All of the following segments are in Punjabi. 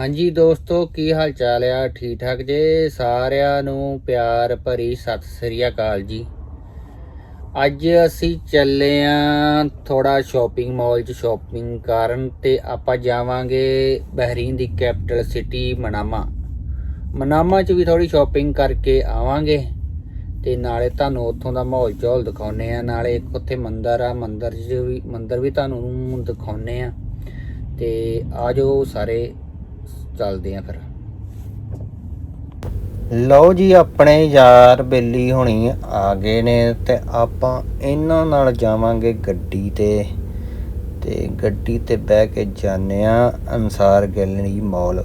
ਹਾਂਜੀ ਦੋਸਤੋ, ਕੀ ਹਾਲ ਚਾਲ ਆ? ਠੀਕ ਠਾਕ ਜੇ? ਸਾਰਿਆਂ ਨੂੰ ਪਿਆਰ ਭਰੀ ਸਤਿ ਸ੍ਰੀ ਅਕਾਲ ਜੀ। ਅੱਜ ਅਸੀਂ ਚੱਲੇ ਆਂ ਥੋੜਾ ਸ਼ਾਪਿੰਗ ਮਾਲ 'ਚ ਸ਼ਾਪਿੰਗ ਕਰਨ ਤੇ ਆਪਾਂ ਜਾਵਾਂਗੇ ਬਹਿਰੀਨ ਦੀ ਕੈਪੀਟਲ ਸਿਟੀ ਮਨਾਮਾ। ਮਨਾਮਾ 'ਚ ਵੀ ਥੋੜੀ ਸ਼ਾਪਿੰਗ ਕਰਕੇ ਆਵਾਂਗੇ ਤੇ ਨਾਲੇ ਤੁਹਾਨੂੰ ਉੱਥੋਂ ਦਾ ਮਾਹੌਲ ਚੌਲ ਦਿਖਾਉਨੇ ਆ। ਨਾਲੇ ਇੱਕ ਉੱਥੇ ਮੰਦਰ ਆ, ਮੰਦਰ 'ਚ ਵੀ, ਮੰਦਰ ਵੀ ਤੁਹਾਨੂੰ ਦਿਖਾਉਨੇ ਆ। ਤੇ ਆਜੋ ਸਾਰੇ ਚੱਲਦੇ ਆ ਫਿਰ। ਲਓ ਜੀ, ਆਪਣੇ ਯਾਰ ਬੇਲੀ ਹੁਣੀ ਆ ਗਏ ਨੇ ਤੇ ਆਪਾਂ ਇਹਨਾਂ ਨਾਲ ਜਾਵਾਂਗੇ ਗੱਡੀ ਤੇ। ਤੇ ਗੱਡੀ ਤੇ ਬਹਿ ਕੇ ਜਾਂਦੇ ਆ ਅਨਸਾਰ ਗੈਲਰੀ ਮਾਲ।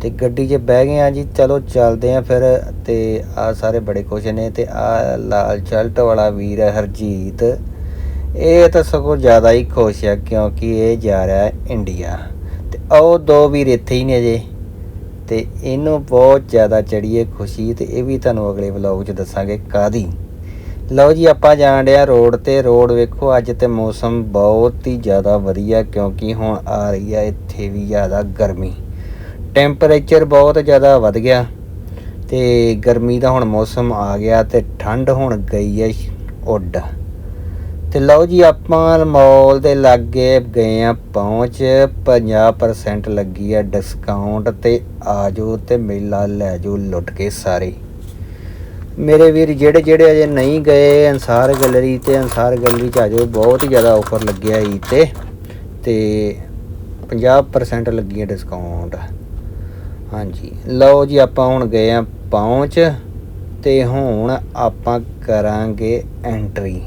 ਤੇ ਗੱਡੀ 'ਚ ਬਹਿ ਗਏ ਆ ਜੀ, ਚਲੋ ਚੱਲਦੇ ਆ ਫਿਰ। ਤੇ ਆ ਸਾਰੇ ਬੜੇ ਖੁਸ਼ ਨੇ ਤੇ ਆ ਲਾਲ ਚਲਟ ਵਾਲਾ ਵੀਰ ਹੈ ਹਰਜੀਤ। ਇਹ ਤਾਂ ਸਗੋਂ ਜ਼ਿਆਦਾ ਹੀ ਖੁਸ਼ ਆ ਕਿਉਂਕਿ ਇਹ ਜਾ ਰਿਹਾ ਇੰਡੀਆ। ਉਹ ਦੋ ਵੀਰ ਇੱਥੇ ਹੀ ਨੇ ਜੇ ਤੇ ਇਹਨੂੰ ਬਹੁਤ ਜ਼ਿਆਦਾ ਚੜੀਏ ਖੁਸ਼ੀ, ਤੇ ਇਹ ਵੀ ਤੁਹਾਨੂੰ ਅਗਲੇ ਵਲੌਗ 'ਚ ਦੱਸਾਂਗੇ ਕਾਦੀ ਲਓ ਜੀ, ਆਪਾਂ ਜਾਣ ਡਿਆ ਰੋਡ ਤੇ, ਰੋਡ ਵੇਖੋ, ਅੱਜ ਤੇ ਮੌਸਮ ਬਹੁਤ ਹੀ ਜ਼ਿਆਦਾ ਵਧੀਆ, ਕਿਉਂਕਿ ਹੁਣ ਆ ਰਹੀ ਆ ਇੱਥੇ ਵੀ ਜ਼ਿਆਦਾ ਗਰਮੀ। ਟੈਂਪਰੇਚਰ ਬਹੁਤ ਜ਼ਿਆਦਾ ਵੱਧ ਗਿਆ, ਤੇ ਗਰਮੀ ਦਾ ਹੁਣ ਮੌਸਮ ਆ ਗਿਆ, ਤੇ ਠੰਡ ਹੁਣ ਗਈ ਹੈ, ਉੱਡ। ਤੇ ਲਓ ਜੀ, ਆਪਾਂ ਮਾਲ ਦੇ ਲਾਗੇ ਗਏ ਆ, ਪਹੁੰਚ। 50% ਲੱਗੀ ਆ ਡਿਸਕਾਊਂਟ ਤੇ ਆਜੋ ਤੇ ਮੇਲਾ ਲੈ ਜਾਓ ਲੁੱਟ ਕੇ ਸਾਰੇ। ਮੇਰੇ ਵੀਰ, ਜਿਹੜੇ ਜਿਹੜੇ ਅਜੇ ਨਹੀਂ ਗਏ, ਅਨਸਾਰ ਗੈਲਰੀ ਤੇ, ਅਨਸਾਰ ਗੈਲਰੀ ਚ ਆਜੋ, ਬਹੁਤ ਹੀ ਜ਼ਿਆਦਾ ਆਫਰ ਲੱਗਿਆ ਈ ਤੇ। ਤੇ 50% ਲੱਗੀ ਆ ਡਿਸਕਾਊਂਟ ਹਾਂਜੀ, ਲਓ ਜੀ, ਆਪਾਂ ਹੁਣ ਗਏ ਆ ਪਹੁੰਚ ਤੇ ਹੁਣ ਆਪਾਂ ਕਰਾਂਗੇ ਐਂਟਰੀ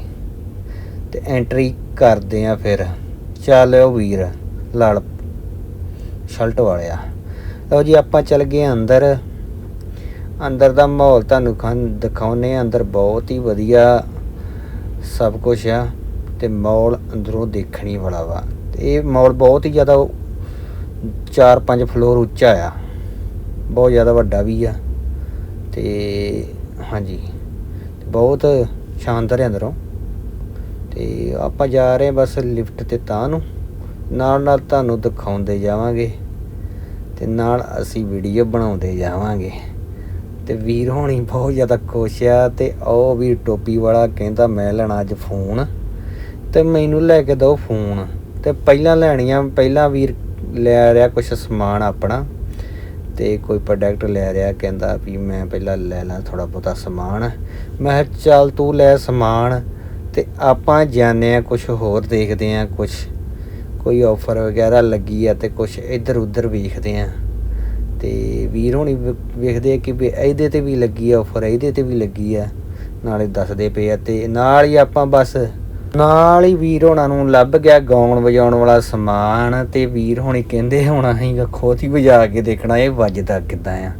ਤੇ ਐਂਟਰੀ ਕਰਦੇ ਆ ਫਿਰ। ਚੱਲ ਉਹ ਵੀਰ, ਲੜ, ਸ਼ਲਟ ਵਾਲਿਆ। ਲਓ ਜੀ, ਆਪਾਂ ਚੱਲ ਗਏ ਅੰਦਰ। ਅੰਦਰ ਦਾ ਮਾਹੌਲ ਤੁਹਾਨੂੰ ਖਾਨ ਦਿਖਾਉਨੇ ਆ। ਅੰਦਰ ਬਹੁਤ ਹੀ ਵਧੀਆ ਸਭ ਕੁਝ ਆ ਤੇ ਮੌਲ ਅੰਦਰੋਂ ਦੇਖਣੀ ਵਾਲਾ ਵਾ। ਤੇ ਇਹ ਮੌਲ ਬਹੁਤ ਹੀ ਜ਼ਿਆਦਾ 4-5 ਫਲੋਰ ਉੱਚਾ ਆ। ਬਹੁਤ ਜ਼ਿਆਦਾ ਵੱਡਾ ਵੀ ਆ। ਤੇ ਹਾਂਜੀ ਬਹੁਤ ਸ਼ਾਨਦਾਰ ਹੈ ਅੰਦਰੋਂ। ਤੇ ਆਪਾਂ ਜਾ ਰਹੇ ਬਸ ਲਿਫਟ ਤੇ ਤਾਂ ਨੂੰ। ਨਾਲ ਨਾਲ ਤੁਹਾਨੂੰ ਦਿਖਾਉਂਦੇ ਜਾਵਾਂਗੇ ਤੇ ਨਾਲ ਅਸੀਂ ਵੀਡੀਓ ਬਣਾਉਂਦੇ ਜਾਵਾਂਗੇ। ਤੇ ਵੀਰ ਹੋਣੀ ਬਹੁਤ ਜ਼ਿਆਦਾ ਖੁਸ਼ ਆ ਤੇ ਉਹ ਵੀ ਟੋਪੀ ਵਾਲਾ ਕਹਿੰਦਾ ਮੈਂ ਲੈਣਾ ਅੱਜ ਫੋਨ ਤੇ ਮੈਨੂੰ ਲੈ ਕੇ ਦਿਓ ਫੋਨ। ਤੇ ਪਹਿਲਾਂ ਲੈਣੀਆਂ, ਪਹਿਲਾਂ ਵੀਰ ਲੈ ਰਿਹਾ ਕੁਝ ਸਮਾਨ ਆਪਣਾ ਤੇ ਕੋਈ ਪ੍ਰੋਡਕਟ ਲੈ ਰਿਹਾ ਕਹਿੰਦਾ ਵੀ ਮੈਂ ਪਹਿਲਾਂ ਲੈ ਲਾਂ ਥੋੜਾ ਬਹੁਤਾ ਸਮਾਨ। ਮੈਂ ਕਿਹਾ ਚੱਲ ਤੂੰ ਲੈ ਸਮਾਨ। ਤੇ ਆਪਾਂ ਜਾਣੇ ਆ ਕੁਝ ਹੋਰ ਦੇਖਦੇ ਆ ਕੁਝ ਕੋਈ ਆਫਰ ਵਗੈਰਾ ਲੱਗੀ ਆ ਤੇ ਕੁਝ ਇੱਧਰ ਉੱਧਰ ਵੇਖਦੇ ਆ ਤੇ ਵੀਰ ਹੋਣੀ ਵੇ- ਵੇਖਦੇ ਆ ਕਿ ਵੀ ਇਹਦੇ ਤੇ ਵੀ ਲੱਗੀ ਆ ਆਫਰ ਇਹਦੇ ਤੇ ਵੀ ਲੱਗੀ ਆ, ਨਾਲੇ ਦੱਸਦੇ ਪਏ ਆ ਤੇ ਨਾਲ ਹੀ ਆਪਾਂ ਬਸ ਨਾਲ ਹੀ ਵੀਰ ਹੋਣਾ ਨੂੰ ਲੱਭ ਗਿਆ ਗਾਉਣ ਵਜਾਉਣ ਵਾਲਾ ਸਮਾਨ ਤੇ ਵੀਰ ਹੋਣੀ ਕਹਿੰਦੇ ਹੋਣਾ ਅਸੀਂ ਖੁਦ ਵਜਾ ਕੇ ਦੇਖਣਾ ਇਹ ਵੱਜਦਾ ਕਿੱਦਾਂ ਆ।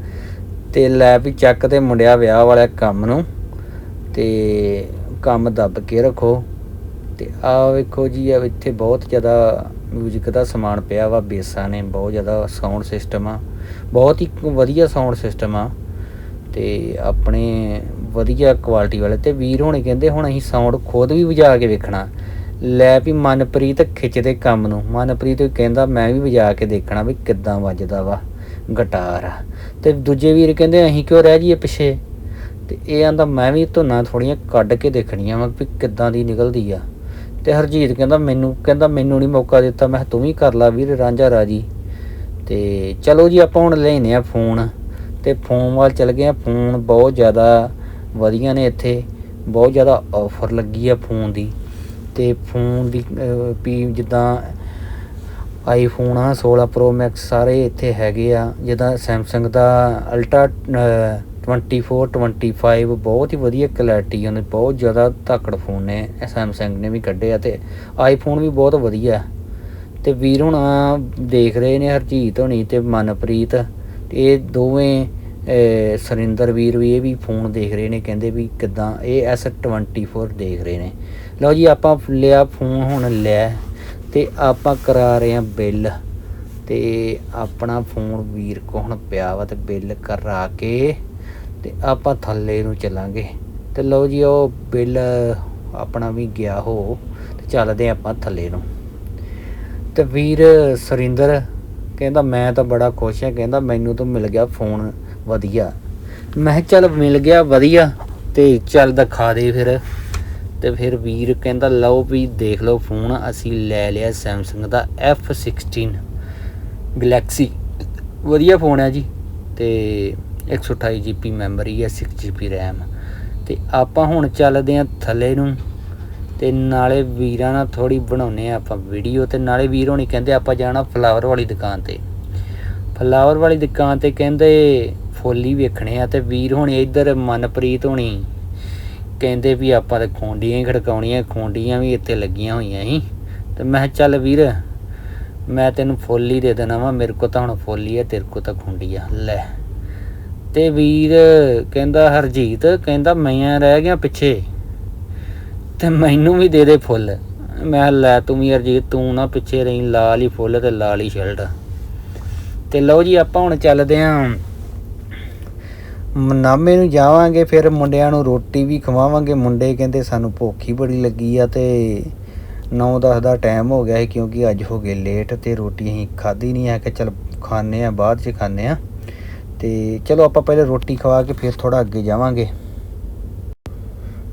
ਤੇ ਲੈ ਵੀ ਚੱਕ ਤੇ ਮੁੰਡਿਆ ਵਿਆਹ ਵਾਲਾ ਕੰਮ ਨੂੰ ਤੇ ਕੰਮ ਦੱਬ ਕੇ ਰੱਖੋ। ਤੇ ਆ ਵੇਖੋ ਜੀ ਆ ਇੱਥੇ ਬਹੁਤ ਜ਼ਿਆਦਾ ਮਿਊਜ਼ਿਕ ਦਾ ਸਮਾਨ ਪਿਆ ਵਾ। ਬੇਸਾਂ ਨੇ ਬਹੁਤ ਜ਼ਿਆਦਾ ਸਾਊਂਡ ਸਿਸਟਮ ਆ। ਬਹੁਤ ਹੀ ਵਧੀਆ ਸਾਊਂਡ ਸਿਸਟਮ ਆ। ਤੇ ਆਪਣੇ ਵਧੀਆ ਕੁਆਲਿਟੀ ਵਾਲੇ ਤੇ ਵੀਰ ਹੋਣੇ ਕਹਿੰਦੇ, ਹੁਣ ਅਸੀਂ ਸਾਊਂਡ ਖੁਦ ਵੀ ਵਜਾ ਕੇ ਵੇਖਣਾ। ਲੈ ਵੀ ਮਨਪ੍ਰੀਤ ਖਿੱਚਦੇ ਕੰਮ ਨੂੰ। ਮਨਪ੍ਰੀਤ ਕਹਿੰਦਾ, ਮੈਂ ਵੀ ਵਜਾ ਕੇ ਦੇਖਣਾ ਵੀ ਕਿੱਦਾਂ ਵੱਜਦਾ ਵਾ ਗਿਟਾਰ ਤੇ ਦੂਜੇ ਵੀਰ ਕਹਿੰਦੇ, ਅਸੀਂ ਕਿਉਂ ਰਹਿ ਜਾਈਏ ਪਿੱਛੇ? ਤੇ ਇਹ ਆਂਦਾ ਮੈਂ ਵੀ ਧੁਨਾਂ ਥੋੜੀਆਂ ਕੱਢ ਕੇ ਦੇਖਣੀਆਂ ਵਾ ਵੀ ਕਿੱਦਾਂ ਦੀ ਨਿਕਲਦੀ ਆ। ਤੇ ਹਰਜੀਤ ਕਹਿੰਦਾ ਮੈਨੂੰ ਕਹਿੰਦਾ ਮੈਨੂੰ ਨਹੀਂ ਮੌਕਾ ਦਿੱਤਾ। ਮੈਂ ਕਿਹਾ ਤੂੰ ਵੀ ਕਰ ਲਾ ਵੀਰ ਰਾਂਝਾ ਰਾਜੀ। ਤੇ ਚਲੋ ਜੀ ਆਪਾਂ ਹੁਣ ਲੈਨੇ ਆ ਫੋਨ। ਤੇ ਫੋਨ ਵੱਲ ਚਲ ਗਏ ਆ। ਫੋਨ ਬਹੁਤ ਜ਼ਿਆਦਾ ਵਧੀਆ ਨੇ ਇੱਥੇ। ਬਹੁਤ ਜ਼ਿਆਦਾ ਆਫਰ ਲੱਗੀ ਆ ਫੋਨ ਦੀ। ਤੇ ਫੋਨ ਦੀ ਵੀ ਜਿੱਦਾਂ ਆਈਫੋਨ ਆ 16 ਪ੍ਰੋ ਮੈਕਸ ਸਾਰੇ ਇੱਥੇ ਹੈਗੇ ਆ। ਜਿੱਦਾਂ ਸੈਮਸੰਗ ਦਾ ਅਲਟਰਾ 24 25 ਬਹੁਤ ਹੀ ਵਧੀਆ ਕੁਆਲਿਟੀ ਉਹਨੇ ਬਹੁਤ ਜ਼ਿਆਦਾ ਧਾਕੜ ਫੋਨ ਨੇ ਸੈਮਸੰਗ ਨੇ ਵੀ ਕੱਢਿਆ ਆ ਤੇ ਆਈਫੋਨ ਵੀ ਬਹੁਤ ਵਧੀਆ। ਤੇ ਵੀਰ ਹੁਣ ਦੇਖ ਰਹੇ ਨੇ ਹਰਜੀਤ ਹੋਣੀ ਤੇ ਮਨਪ੍ਰੀਤ ਤੇ ਇਹ ਦੋਵੇਂ ਅਹ, ਸੁਰਿੰਦਰ ਵੀਰ ਵੀ ਇਹ ਵੀ ਫੋਨ ਦੇਖ ਰਹੇ ਨੇ ਕਹਿੰਦੇ ਵੀ ਕਿਦਾਂ ਇਹ S24 ਦੇਖ ਰਹੇ ਨੇ। ਲਓ ਜੀ ਆਪਾਂ ਲਿਆ ਫੋਨ ਹੁਣ ਲਿਆ ਤੇ ਆਪਾਂ ਕਰਾ ਰਹੇ ਹਾਂ ਬਿੱਲ ਤੇ ਆਪਣਾ ਫੋਨ ਵੀਰ ਕੋ ਹੁਣ ਪਿਆ ਵਾ ਤੇ ਬਿੱਲ ਕਰਾ ਕੇ ਤੇ ਆਪਾਂ ਥੱਲੇ ਨੂੰ ਚੱਲਾਂਗੇ। ਤੇ ਲਓ ਜੀ, ਉਹ ਬਿੱਲ ਆਪਣਾ ਵੀ ਗਿਆ ਹੋ, ਤੇ ਚੱਲਦੇ ਆਪਾਂ ਥੱਲੇ ਨੂੰ। ਤੇ ਵੀਰ ਸੁਰਿੰਦਰ ਕਹਿੰਦਾ, ਮੈਂ ਤਾਂ ਬੜਾ ਖੁਸ਼ ਹਾਂ। ਕਹਿੰਦਾ, ਮੈਨੂੰ ਤਾਂ ਮਿਲ ਗਿਆ ਫੋਨ ਵਧੀਆ। ਮੈਂ ਕਿਹਾ, ਚੱਲ ਮਿਲ ਗਿਆ ਵਧੀਆ ਤੇ ਚੱਲ ਦਿਖਾ ਦੇ ਫਿਰ। ਤੇ ਫਿਰ ਵੀਰ ਕਹਿੰਦਾ, ਲਓ ਵੀ ਦੇਖ ਲਓ ਫੋਨ, ਅਸੀਂ ਲੈ ਲਿਆ Samsung ਦਾ F16 ਗੈਲੈਕਸੀ ਵਧੀਆ ਫੋਨ ਹੈ ਜੀ ਤੇ 128 GB ਮੈਮਰੀ ਹੈ 6 GB RAM ਤੇ ਆਪਾਂ ਹੁਣ ਚੱਲਦੇ ਆਂ ਥੱਲੇ ਨੂੰ। ਤੇ ਨਾਲੇ ਵੀਰਾਂ ਨਾਲ ਥੋੜੀ ਬਣਾਉਨੇ ਆ ਆਪਾਂ ਵੀਡੀਓ ਤੇ ਨਾਲੇ ਵੀਰ ਹੋਣੀ ਕਹਿੰਦੇ ਆਪਾਂ ਜਾਣਾ ਫਲਾਵਰ ਵਾਲੀ ਦੁਕਾਨ ਤੇ। ਫਲਾਵਰ ਵਾਲੀ ਦੁਕਾਨ ਤੇ ਕਹਿੰਦੇ ਫੁੱਲ ਹੀ ਵੇਖਣੇ ਆ ਤੇ ਵੀਰ ਹੋਣੀ ਇੱਧਰ ਮਨਪ੍ਰੀਤ ਹੋਣੀ ਕਹਿੰਦੇ ਵੀ ਆਪਾਂ ਤੇ ਖੋਂਡੀਆਂ ਹੀ ਖੜਕਾਉਣੀਆਂ, ਖੋਂਡੀਆਂ ਵੀ ਇੱਥੇ ਲੱਗੀਆਂ ਹੋਈਆਂ ਸੀ। ਤੇ ਮੈਂ ਕਿਹਾ, ਚੱਲ ਵੀਰ, ਮੈਂ ਤੈਨੂੰ ਫੁੱਲ ਹੀ ਦੇ ਦੇਣਾ ਵਾ, ਮੇਰੇ ਕੋ ਤਾਂ ਹੁਣ ਫੁੱਲ ਹੀ ਆ, ਤੇਰੇ ਕੋ ਤਾਂ ਖੁੰਡੀ ਆ। ਲੈ। ਤੇ ਵੀਰ ਕਹਿੰਦਾ, ਹਰਜੀਤ, ਕਹਿੰਦਾ ਮੈਂ ਰਹਿ ਗਿਆ ਪਿੱਛੇ ਤੇ ਮੈਨੂੰ ਵੀ ਦੇ ਦੇ ਫੁੱਲ। ਮੈਂ ਲੈ ਤੂੰ ਵੀ ਹਰਜੀਤ, ਤੂੰ ਨਾ ਪਿੱਛੇ ਰਹੀ, ਲਾਲ ਹੀ ਫੁੱਲ ਤੇ ਲਾਲ ਹੀ ਸ਼ਰਟ। ਤੇ ਲਓ ਜੀ, ਆਪਾਂ ਹੁਣ ਚੱਲਦੇ ਆਂ। ਮਨਾਮੇ ਨੂੰ ਜਾਵਾਂਗੇ, ਫਿਰ ਮੁੰਡਿਆਂ ਨੂੰ ਰੋਟੀ ਵੀ ਖਵਾਵਾਂਗੇ। ਮੁੰਡੇ ਕਹਿੰਦੇ, ਸਾਨੂੰ ਭੁੱਖ ਹੀ ਬੜੀ ਲੱਗੀ ਆ ਤੇ 9-10 ਦਾ ਟਾਈਮ ਹੋ ਗਿਆ ਹੈ ਕਿਉਂਕਿ ਅੱਜ ਹੋ ਗਏ ਲੇਟ ਤੇ ਰੋਟੀ ਅਸੀਂ ਖਾਧੀ ਨਹੀਂ ਹੈ ਕਿ ਚਲ ਖਾਣੇ ਆ, ਬਾਅਦ ਚ ਖਾਣੇ ਆ। ਤੇ ਚਲੋ ਆਪਾਂ ਪਹਿਲੇ ਰੋਟੀ ਖਵਾ ਕੇ ਫਿਰ ਥੋੜਾ ਅੱਗੇ ਜਾਵਾਂਗੇ।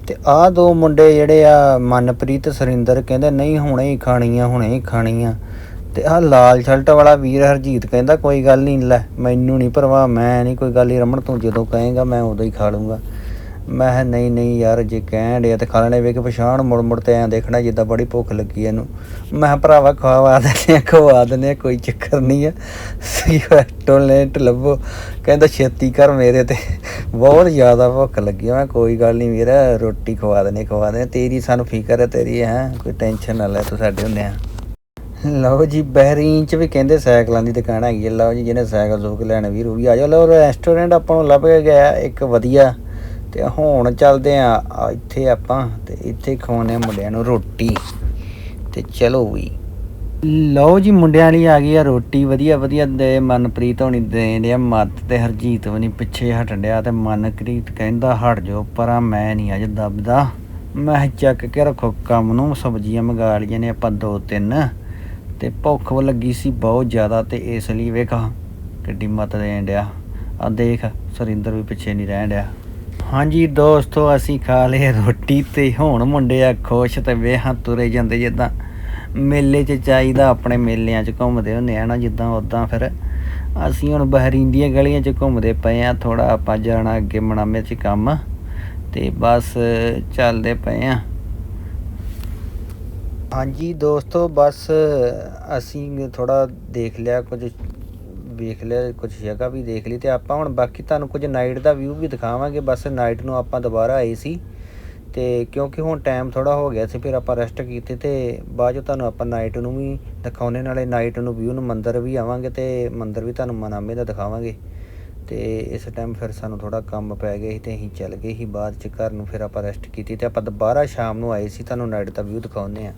ਤੇ ਆਹ ਦੋ ਮੁੰਡੇ ਜਿਹੜੇ ਆ ਮਨਪ੍ਰੀਤ, ਸੁਰਿੰਦਰ ਕਹਿੰਦੇ, ਨਹੀਂ, ਹੁਣੇ ਹੀ ਖਾਣੀ ਆ ਹੁਣੇ ਹੀ ਖਾਣੀ ਆ ਤੇ ਆਹ ਲਾਲ ਸ਼ਰਟ ਵਾਲਾ ਵੀਰ ਹਰਜੀਤ ਕਹਿੰਦਾ, ਕੋਈ ਗੱਲ ਨਹੀਂ, ਲੈ, ਮੈਨੂੰ ਨਹੀਂ ਪਰਵਾਹ ਮੈਂ ਨਹੀਂ ਕੋਈ ਗੱਲ ਹੀ ਰਮਣ ਤੂੰ ਜਦੋਂ ਕਹੇਗਾ, ਮੈਂ ਉਦੋਂ ਹੀ ਖਾ ਲੂੰਗਾ ਮੈਂ ਕਿਹਾ, ਨਹੀਂ ਨਹੀਂ ਯਾਰ, ਜੇ ਕਹਿਣ ਡਿਆ ਤੇ ਖਾ ਲੈਣੇ। ਵੇਖ, ਪਛਾਣ ਮੁੜ ਮੁੜ ਤੇ ਐਂ ਦੇਖਣਾ, ਜਿੱਦਾਂ ਬੜੀ ਭੁੱਖ ਲੱਗੀ ਇਹਨੂੰ। ਮੈਂ ਕਿਹਾ, ਭਰਾਵਾ, ਖਵਾ ਦਿੰਦੇ ਆ, ਖਵਾ ਦਿੰਦੇ ਆ, ਕੋਈ ਚੱਕਰ ਨਹੀਂ ਆ। ਸਹੀ ਲੱਭੋ। ਕਹਿੰਦਾ, ਛੇਤੀ ਕਰ ਮੇਰੇ ਤੇ। ਬਹੁਤ ਜ਼ਿਆਦਾ ਭੁੱਖ ਲੱਗੀ। ਮੈਂ ਕੋਈ ਗੱਲ ਨਹੀਂ ਵੀਰ, ਰੋਟੀ ਖਵਾ ਦਿੰਦੇ ਖਵਾ ਦਿੰਦੇ। ਤੇਰੀ ਸਾਨੂੰ ਫਿਕਰ ਹੈ ਤੇਰੀ ਹੈ, ਕੋਈ ਟੈਨਸ਼ਨ ਨਾ ਲੈ, ਤੂੰ ਸਾਡੇ ਹੁੰਦੇ ਆ। ਲਓ ਜੀ, ਬਹਿਰੀਨ ਚ ਵੀ ਕਹਿੰਦੇ ਸਾਈਕਲਾਂ ਦੀ ਦੁਕਾਨ ਹੈਗੀ ਹੈ ਲਓ ਜੀ, ਜਿਹਨੇ ਸਾਈਕਲ ਸੂਕ ਲੈਣ ਵੀਰ, ਉਹ ਵੀ ਆ ਜਾਓ। ਲਓ, ਰੈਸਟੋਰੈਂਟ ਆਪਾਂ ਨੂੰ ਲੱਭ ਕੇ ਗਿਆ, ਇੱਕ ਵਧੀਆ ਤੇ ਹੁਣ ਚੱਲਦੇ ਆ ਇੱਥੇ ਆਪਾਂ ਤੇ ਇੱਥੇ ਖਵਾਉਂਦੇ ਆ ਮੁੰਡਿਆਂ ਨੂੰ ਰੋਟੀ। ਤੇ ਚਲੋ ਵੀ। ਲਓ ਜੀ, ਮੁੰਡਿਆਂ ਲਈ ਆ ਗਈ ਆ ਰੋਟੀ, ਵਧੀਆ ਵਧੀਆ ਦੇ ਮਨਪ੍ਰੀਤ ਹੋਣੀ ਦੇਣ ਡਿਆ ਮੱਤ ਤੇ ਹਰਜੀਤ ਵੀ ਨਹੀਂ ਪਿੱਛੇ ਹਟਣ ਡਿਆ ਤੇ ਮਨਕ੍ਰੀਤ ਕਹਿੰਦਾ, ਹਟ ਜਾਓ ਪਰਾਂ, ਮੈਂ ਨਹੀਂ ਅੱਜ ਦੱਬਦਾ। ਮੈਂ ਚੱਕ ਕੇ ਰੱਖੋ ਕੰਮ ਨੂੰ, ਸਬਜ਼ੀਆਂ ਮੰਗਾ ਲਈਆਂ ਨੇ ਆਪਾਂ ਦੋ ਤਿੰਨ। ਤੇ ਭੁੱਖ ਲੱਗੀ ਸੀ ਬਹੁਤ ਜ਼ਿਆਦਾ ਤੇ ਇਸ ਲਈ ਵੇਖਾ, ਕਿੱਡੀ ਮੱਤ ਦੇਣ ਡਿਆ। ਆ ਦੇਖ, ਸੁਰਿੰਦਰ ਵੀ ਪਿੱਛੇ ਨਹੀਂ ਰਹਿਣ ਡਿਆ। ਹਾਂਜੀ ਦੋਸਤੋ, ਅਸੀਂ ਖਾ ਲਏ ਰੋਟੀ ਤੇ ਹੁਣ ਮੁੰਡੇ ਆ ਖੁਸ਼ ਤੇ ਵੇਹਾਂ ਤੁਰੇ ਜਾਂਦੇ ਜਿੱਦਾਂ ਮੇਲੇ 'ਚ ਚਾਹੀਦਾ ਆਪਣੇ ਮੇਲਿਆਂ 'ਚ ਘੁੰਮਦੇ ਹੁੰਦੇ ਆ ਨਾ, ਜਿੱਦਾਂ ਉਦਾਂ ਫਿਰ ਅਸੀਂ ਹੁਣ ਬਹਿਰੀਨ ਦੀਆਂ ਗਲੀਆਂ 'ਚ ਘੁੰਮਦੇ ਪਏ ਆ ਥੋੜਾ ਆਪਾਂ ਜਾਣਾ ਅੱਗੇ ਮਨਾਮੇ 'ਚ ਕੰਮ ਤੇ ਬਸ ਚੱਲਦੇ ਪਏ ਆ। ਹਾਂਜੀ ਦੋਸਤੋ, ਬਸ ਅਸੀਂ ਥੋੜਾ ਦੇਖ ਲਿਆ ਕੁਝ ਵੇਖ ਲਿਆ ਕੁਝ ਜਗ੍ਹਾ ਵੀ ਦੇਖ ਲਈ ਤੇ ਆਪਾਂ ਹੁਣ ਬਾਕੀ ਤੁਹਾਨੂੰ ਕੁਝ ਨਾਈਟ ਦਾ ਵਿਊ ਵੀ ਦਿਖਾਵਾਂਗੇ, ਬਸ ਨਾਈਟ ਨੂੰ ਆਪਾਂ ਦੁਬਾਰਾ ਆਏ ਸੀ ਤੇ ਕਿਉਂਕਿ ਹੁਣ ਟਾਈਮ ਥੋੜਾ ਹੋ ਗਿਆ ਸੀ, ਫਿਰ ਆਪਾਂ ਰੈਸਟ ਕੀਤੀ ਤੇ ਬਾਅਦ 'ਚ ਤੁਹਾਨੂੰ ਆਪਾਂ ਨਾਈਟ ਨੂੰ ਵੀ ਦਿਖਾਉਣੇ ਨਾਲੇ ਨਾਈਟ ਨੂੰ ਵਿਊ ਨੂੰ ਮੰਦਰ ਵੀ ਆਵਾਂਗੇ ਤੇ ਮੰਦਰ ਵੀ ਤੁਹਾਨੂੰ ਮਨਾਮੇ ਦਾ ਦਿਖਾਵਾਂਗੇ। ਤੇ ਇਸ ਟਾਈਮ ਫਿਰ ਸਾਨੂੰ ਥੋੜਾ ਕੰਮ ਪੈ ਗਿਆ ਸੀ ਤੇ ਅਸੀਂ ਚੱਲ ਗਏ ਸੀ ਬਾਅਦ 'ਚ ਘਰ ਨੂੰ, ਫਿਰ ਆਪਾਂ ਰੈਸਟ ਕੀਤੀ ਤੇ ਆਪਾਂ ਦੁਬਾਰਾ ਸ਼ਾਮ ਨੂੰ ਆਏ ਸੀ, ਤੁਹਾਨੂੰ ਨਾਈਟ ਦਾ ਵਿਊ ਦਿਖਾਉਣੇ ਆ